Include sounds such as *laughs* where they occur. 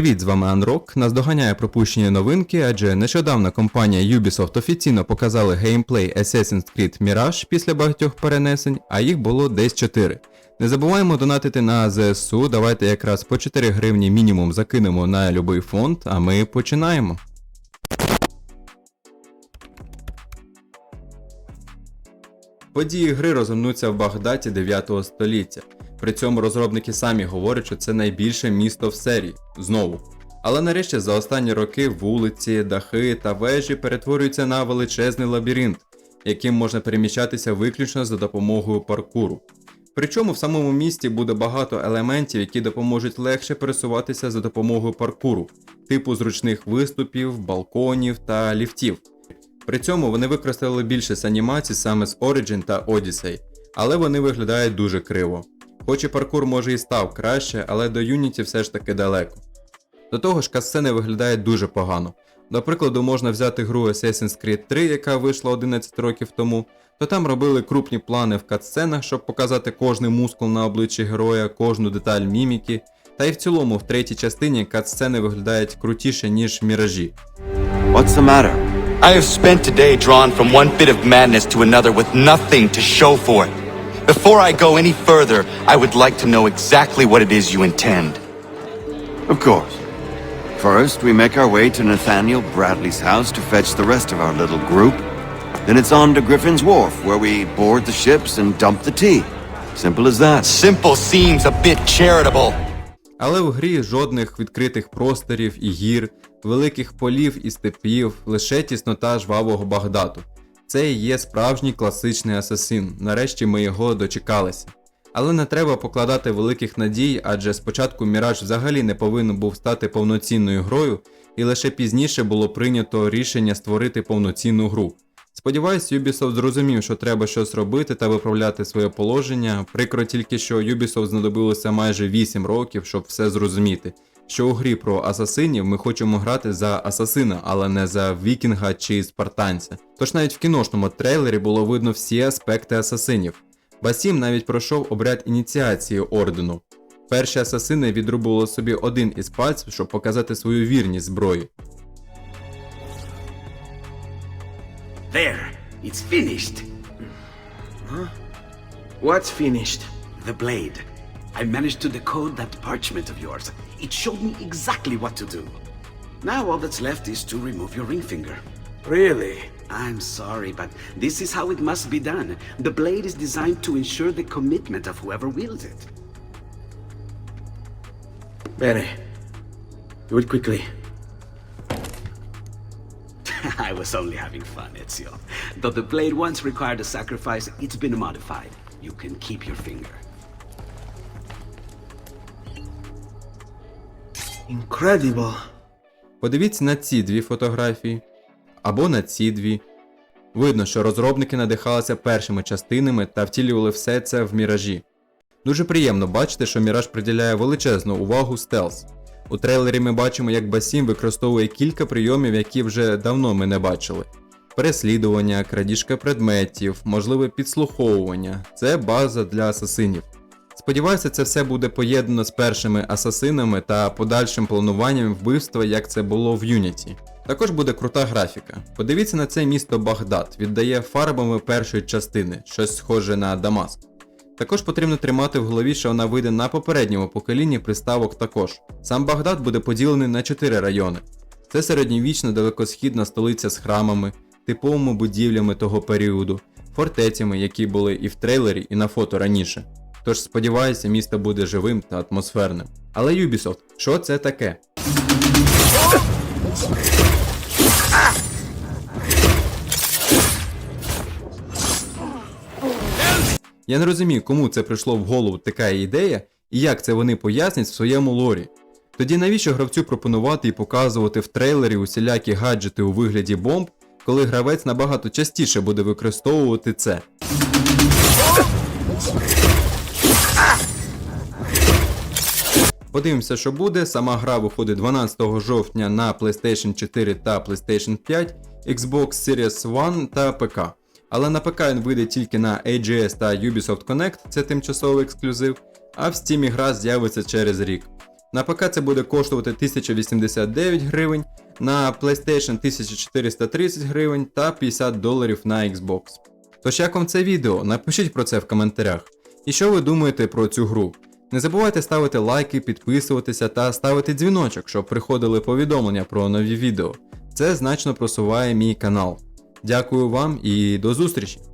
Привіт, з вами Анрок. Наздоганяє пропущені новинки, адже нещодавно компанія Ubisoft офіційно показали геймплей Assassin's Creed Mirage після багатьох перенесень, а їх було десь 4. Не забуваємо донатити на ЗСУ, давайте якраз по 4 гривні мінімум закинемо на любий фонд, а ми починаємо. Події гри розгорнуться в Багдаті 9 століття. При цьому розробники самі говорять, що це найбільше місто в серії. Знову. Але нарешті за останні роки вулиці, дахи та вежі перетворюються на величезний лабіринт, яким можна переміщатися виключно за допомогою паркуру. Причому в самому місті буде багато елементів, які допоможуть легше пересуватися за допомогою паркуру, типу зручних виступів, балконів та ліфтів. При цьому вони використали більшість анімацій саме з Origin та Odyssey, але вони виглядають дуже криво. Хоч і паркур може і став краще, але до Unity все ж таки далеко. До того ж, касцени виглядають дуже погано. До прикладу, можна взяти гру Assassin's Creed 3, яка вийшла 11 років тому, то там робили крупні плани в катсценах, щоб показати кожний мускул на обличчі героя, кожну деталь міміки. Та й в цілому в третій частині катсцени виглядають крутіше, ніж в міражі. What's the matter? I have spent today drawn from one bit of madness to another with nothing to show for it. Before I go any further, I would like to know exactly what it is you intend. Of course. First, we make our way to Nathaniel Bradley's house to fetch the rest of our little group. Then it's on to Griffin's Wharf, where we board the ships and dump the tea. Simple as that. Simple seems a bit charitable. Але в грі жодних відкритих просторів і гір, великих полів і степів, лише тіснота жвавого Багдату. Це і є справжній класичний асасин. Нарешті ми його дочекалися. Але не треба покладати великих надій, адже спочатку Міраж взагалі не повинен був стати повноцінною грою, і лише пізніше було прийнято рішення створити повноцінну гру. Сподіваюсь, Ubisoft зрозумів, що треба щось робити та виправляти своє положення. Прикро тільки, що Ubisoft знадобилося майже 8 років, щоб все зрозуміти. Що у грі про асасинів ми хочемо грати за асасина, але не за вікінга чи спартанця. Тож навіть в кіношному трейлері було видно всі аспекти асасинів. Басім навіть пройшов обряд ініціації ордену. Перші асасини відрубували собі один із пальців, щоб показати свою вірність зброї. There, it's finished. What's finished? The blade. I managed to decode that parchment of yours. It showed me exactly what to do. Now all that's left is to remove your ring finger. Really? I'm sorry, but this is how it must be done. The blade is designed to ensure the commitment of whoever wields it. Bene. Do it quickly. *laughs* I was only having fun, Ezio. Though the blade once required a sacrifice, it's been modified. You can keep your finger. Incredible. Подивіться на ці дві фотографії або на ці дві. Видно, що розробники надихалися першими частинами та втілювали все це в міражі. Дуже приємно бачити, що Міраж приділяє величезну увагу стелс. У трейлері ми бачимо, як Басім використовує кілька прийомів, які вже давно ми не бачили. Переслідування, крадіжка предметів, можливе підслуховування це база для асасинів. Сподіваюся, це все буде поєднано з першими асасинами та подальшим плануванням вбивства, як це було в Unity. Також буде крута графіка. Подивіться на це місто Багдад, віддає фарбами першої частини, щось схоже на Дамаск. Також потрібно тримати в голові, що вона вийде на попередньому поколінні приставок також. Сам Багдад буде поділений на 4 райони. Це середньовічна далекосхідна столиця з храмами, типовими будівлями того періоду, фортецями, які були і в трейлері, і на фото раніше. Тож сподіваюся, місто буде живим та атмосферним. Але Ubisoft, що це таке? Я не розумію, кому це прийшло в голову така ідея і як це вони пояснять в своєму лорі. Тоді навіщо гравцю пропонувати і показувати в трейлері усілякі гаджети у вигляді бомб, коли гравець набагато частіше буде використовувати це? Подивимося, що буде. Сама гра виходить 12 жовтня на PlayStation 4 та PlayStation 5, Xbox Series One та ПК. Але на ПК він вийде тільки на AGS та Ubisoft Connect, це тимчасовий ексклюзив, а в Steam гра з'явиться через рік. На ПК це буде коштувати 1089 гривень, на PlayStation 1430 гривень та 50 доларів на Xbox. Тож як вам це відео? Напишіть про це в коментарях. І що ви думаєте про цю гру? Не забувайте ставити лайки, підписуватися та ставити дзвіночок, щоб приходили повідомлення про нові відео. Це значно просуває мій канал. Дякую вам і до зустрічі!